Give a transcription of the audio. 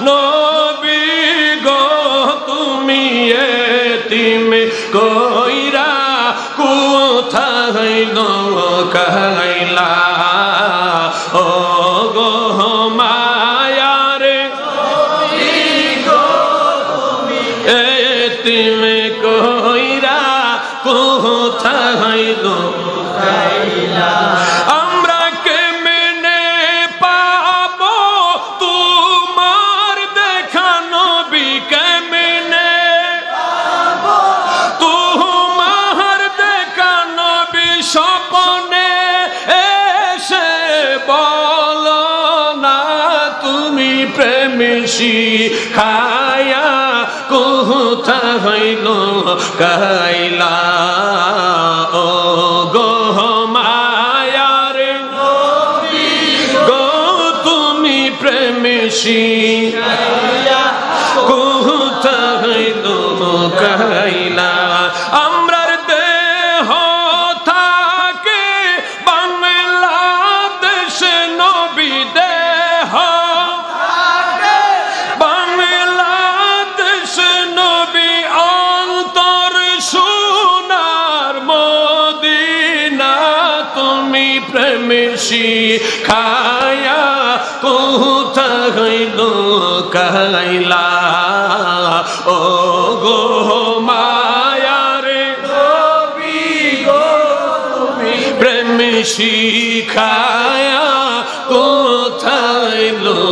নবী গো তুমি এতিমে কইরা কোথায় নৌকাইলা ও গো মায়ারে এতিমে কইরা কোথায় নৌ স্বপনে এসে বলো না তুমি প্রেমিসি খায়া কোথা হইল, কাইলা। ও গো মায়ারে গো তুমি প্রেমিসি কোথা হইল, কাইলা। নবী দেহ বাংলাদেশ নবী অন্তর সোনার মদিনা তুমি প্রেমসি খায়া কোথা হইল কাইলা? ও গো মায়ারে প্রেম শিখায়া কোথায় লো